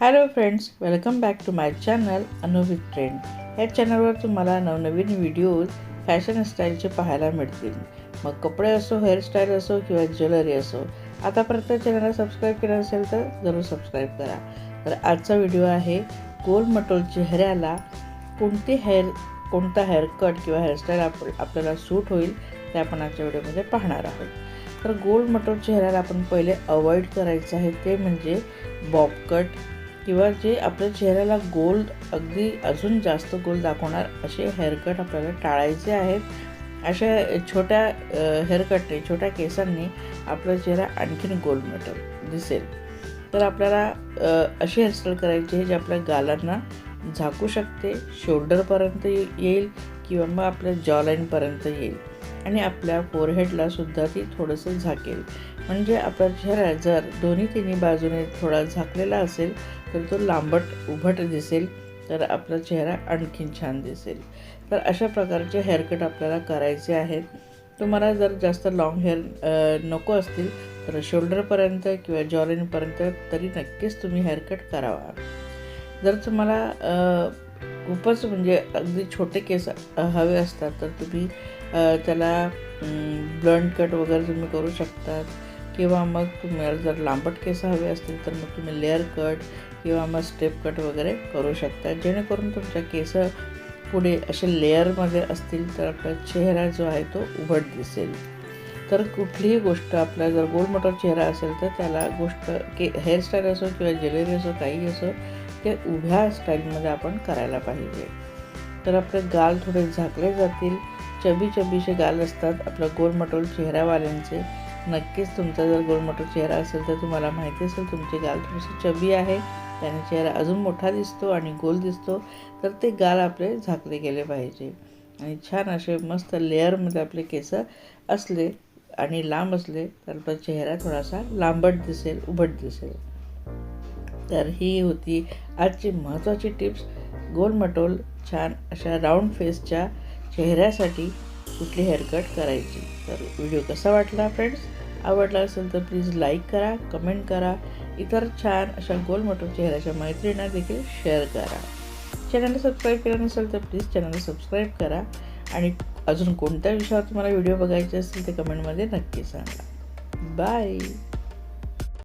Hello friends welcome back to my channel Anuvit Trend या चॅनलवर तुम्हाला नवनवीन व्हिडिओज फॅशन स्टाईलचे पाहायला मिळतील. मग कपडे असो हेअरस्टाईल असो किंवा ज्वेलरी असो आतापर्यंत चॅनलला सबस्क्राईब केलं असेल तर जरूर सबस्क्राईब करा. तर आजचा व्हिडिओ आहे गोल मटोल चेहऱ्याला कोणती हेअर कोणता हेअरकट किंवा हेअरस्टाईल आप आपल्याला सूट होईल ते आपण आजच्या व्हिडिओमध्ये पाहणार आहोत. तर गोल मटोल चेहऱ्याला आपण पहिले अवॉइड करायचं आहे ते म्हणजे बॉब कट किंवा जे आपल्या चेहऱ्याला गोल अगदी अजून जास्त गोल दाखवणार असे हेअरकट आपल्याला टाळायचे आहेत. अशा छोट्या हेअरकटने छोट्या केसांनी आपला चेहरा आणखीन गोल मेटल दिसेल. तर आपल्याला अशी हेअरस्टाईल करायची आहे जे आपल्या गालांना झाकू शकते शोल्डरपर्यंत येईल किंवा मग आपल्या जॉलाईनपर्यंत येईल. आणि आपल्या फोरहेडला सुद्धा ती थोडंसं झाकेल. म्हणजे आपला चेहरा जर दोन्ही तिन्ही बाजूने थोडा झाकलेला असेल तर तो लांबट उभट दिसेल तर आपला चेहरा आणखीन छान दिसेल. तर अशा प्रकारचे हेअरकट आपल्याला करायचे आहेत. तुम्हाला जर जास्त लाँग हेअर नको असतील तर शोल्डरपर्यंत किंवा जॉरेनपर्यंत तरी नक्कीच तुम्ही हेअरकट करावा. जर तुम्हाला खूपच म्हणजे अगदी छोटे केस हवे असतात तर तुम्ही त्याला ब्लंट कट वगैरे तुम्ही करू शकतात. किंवा मग तुम्हाला जर लांबट केस हवे असतील तर मग तुम्ही लेअर कट किंवा मग स्टेप कट वगैरे करू शकता. जेणेकरून तुमच्या केस पुढे असे लेअरमध्ये असतील तर आपला चेहरा जो आहे तो उघड दिसेल. तर कुठलीही गोष्ट आपला जर गोल मोठा चेहरा असेल तर त्याला गोष्ट के हेअरस्टाईल असो किंवा ज्वेलरी असो काही असो ते उभ्या स्टाईलमध्ये आपण करायला पाहिजे. तर आपले गाल थोडे झाकले जातील. चबी चबीचे गाल असतात. आपलं गोलमटोल चेहऱ्यावाल्यांचे. नक्कीच तुमचा जर गोलमटोल चेहरा असेल तर तुम्हाला माहिती असेल तुमचे गाल थोडेसे चबी आहे. त्याने चेहरा अजून मोठा दिसतो आणि गोल दिसतो. तर ते गाल आपले झाकले गेले पाहिजे. आणि छान असे मस्त लेअरमध्ये आपले केस असले आणि लांब असले तर आपला चेहरा थोडासा लांबट दिसेल उभट दिसेल. तर ही होती आजची महत्त्वाची टिप्स. गोलमटोल छान अशा राऊंड फेसच्या चेहऱ्यासाठी कुठली हेअरकट करायची? तर व्हिडिओ कसा वाटला फ्रेंड्स आवडला असेल तर प्लीज लाईक करा कमेंट करा. इतर छान अशा गोलमटोल चेहऱ्याच्या मैत्रिणींना देखील शेअर करा. चॅनलला सबस्क्राईब केलं नसेल तर प्लीज चॅनलला सबस्क्राईब करा. आणि अजून कोणत्या विषयावर तुम्हाला व्हिडिओ बघायचे असतील ते कमेंटमध्ये नक्की सांगा. बाय